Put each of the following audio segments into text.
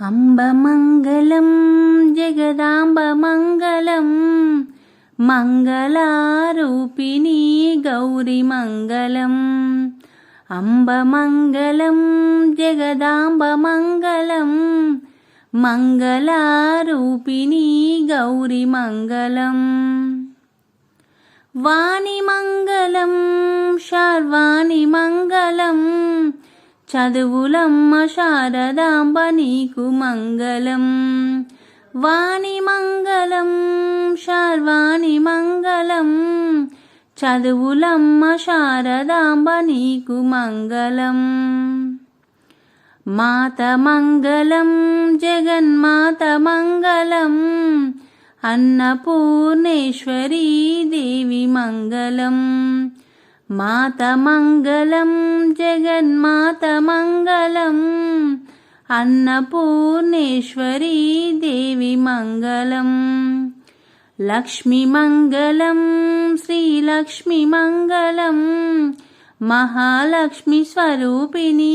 అంబమంగళం జగదాంబమంగళం మంగళారూపిణీ గౌరిమంగళం అంబమంగళం జగదాంబమంగళం మంగళారూపిణీ గౌరిమంగళం వాణిమంగళం శార్వాణి మంగళం చదువులమ్మ శారదాంబ నీకు మంగళం. వాణి మంగళం శర్వాణి మంగళం. చదువులమ్మ శారదాంబ నీకు మంగళం. మాత మంగళం జగన్మాత మంగళం. అన్నపూర్ణేశ్వరీ దేవి మంగళం. మాత మంగళం జగన్మాత మంగళం అన్నపూర్ణేశ్వరీ దేవి మంగళం లక్ష్మి మంగళం శ్రీలక్ష్మి మంగళం మహాలక్ష్మి స్వరూపిణి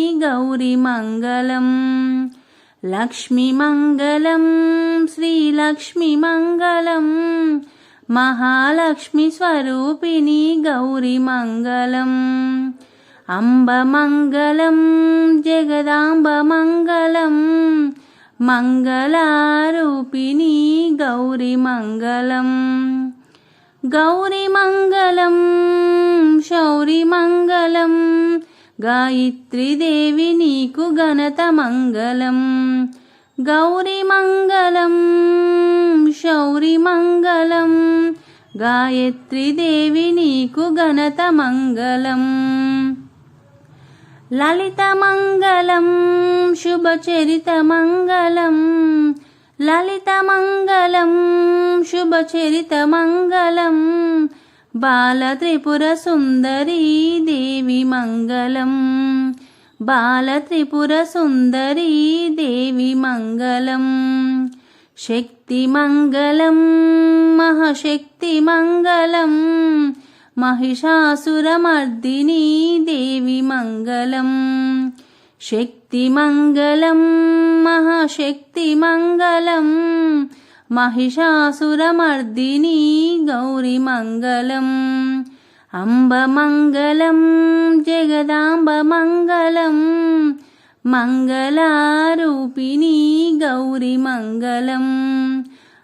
మహాలక్ష్మి స్వరూపిణి గౌరి మంగళం అంబ మంగళం జగదాంబ మంగళం మంగళారూపిణి గౌరి మంగళం. గౌరి మంగళం శౌరి మంగళం గాయత్రీదేవి నీకు ఘనత మంగళం. గౌరి మంగళం శౌరి మంగళం గాయత్రీదేవి నీకు ఘనత మంగళం. లలిత మంగళం శుభచరిత మంగళం. లలిత మంగళం శుభచరిత మంగళం. బాలత్రిపుర సుందరీ దేవి మంగళం. బాలత్రిపుర సుందరీ దేవి శక్తి మంగళం మహాశక్తి మంగళం महिषासुरमर्दिनी देवी मङ्गलम् शक्तिमङ्गलं महाशक्तिमङ्गलम् महिषासुरमर्दिनी गौरिमङ्गलम् अम्बमङ्गलं जगदाम्बमङ्गलम् మంగళారూపిణి గౌరి మంగళం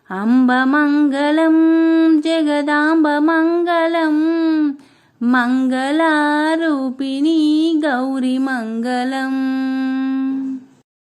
అంబ మంగళం జగదాంబ మంగళం మంగళారూపిణి గౌరి మంగళం.